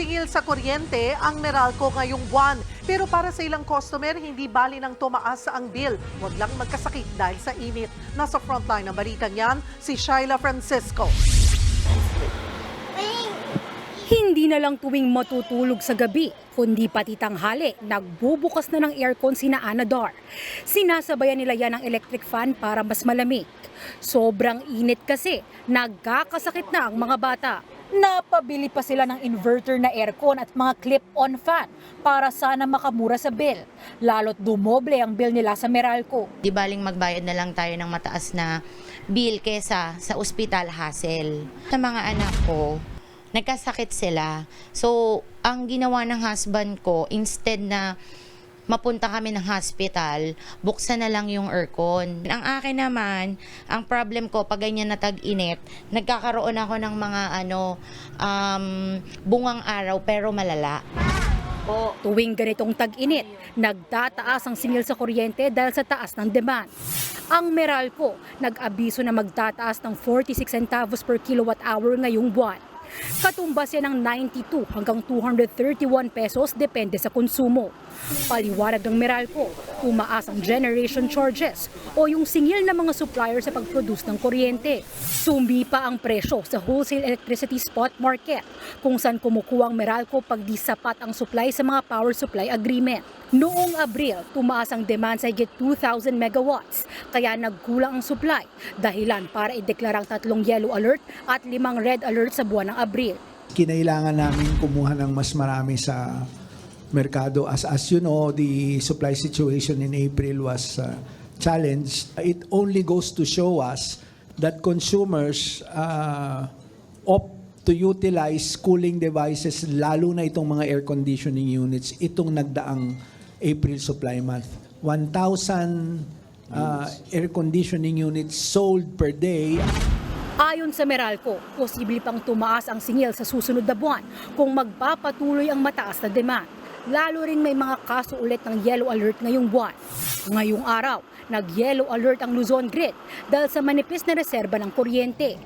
singil sa kuryente ang Meralco ngayong buwan. Pero para sa ilang customer, hindi bali ng tumaas ang bill. Huwag lang magkasakit dahil sa init. Nasa frontline ng balitang yan, si Shyla Francisco. Hindi na lang tuwing matutulog sa gabi, kundi pati tanghali, nagbubukas na ng aircon sina Anador. Sinasabayan nila yan ng electric fan para mas malamig. Sobrang init kasi, nagkakasakit na ang mga bata. Napabili pa sila ng inverter na aircon at mga clip-on fan para sana makamura sa bill. Lalo't dumoble ang bill nila sa Meralco. Di baling magbayad na lang tayo ng mataas na bill kesa sa ospital hassle. Sa mga anak ko, nagkasakit sila. So, ang ginawa ng husband ko, instead na mapunta kami ng hospital, buksan na lang yung aircon. Ang akin naman, ang problem ko, pag ganyan na tag-init, nagkakaroon ako ng mga ano, um, bungang araw pero malala. Po. Tuwing ganitong tag-init, nagtataas ang singil sa kuryente dahil sa taas ng demand. Ang Meralco nag-abiso na magtataas ng 46 centavos per kilowatt hour ngayong buwan. Katumbas yan ng 92 hanggang 231 pesos depende sa konsumo. Paliwanag ng Meralco, tumaas ang generation charges o yung singil ng mga supplier sa pag-produce ng kuryente. Sumipa ang presyo sa wholesale electricity spot market kung saan kumukuha ang Meralco pag di sapat ang supply sa mga power supply agreement. Noong Abril, tumaas ang demand sa higit 2,000 megawatts, kaya nagkulang ang supply, dahilan para ideklarang tatlong yellow alert at limang red alert sa buwan ng Abril. kinailangan namin kumuha ng mas marami sa merkado. As, as you know, the supply situation in April was uh, challenged. It only goes to show us that consumers uh, opt to utilize cooling devices, lalo na itong mga air conditioning units, itong nagdaang April supply month. 1,000 uh, air conditioning units sold per day Ayon sa Meralco, posible pang tumaas ang singil sa susunod na buwan kung magpapatuloy ang mataas na demand. Lalo rin may mga kaso ulit ng yellow alert ngayong buwan. Ngayong araw, nag-yellow alert ang Luzon Grid dahil sa manipis na reserba ng kuryente.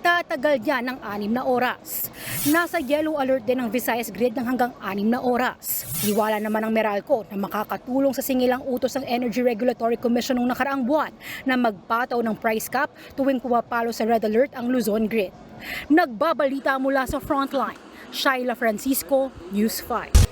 Tatagal yan ng anim na oras. Nasa yellow alert din ang Visayas Grid ng hanggang anim na oras. Iwala naman ng Meralco na makakatulong sa singilang utos ng Energy Regulatory Commission noong nakaraang buwan na magpataw ng price cap tuwing pumapalo sa red alert ang Luzon Grid. Nagbabalita mula sa frontline, Shaila Francisco, News 5.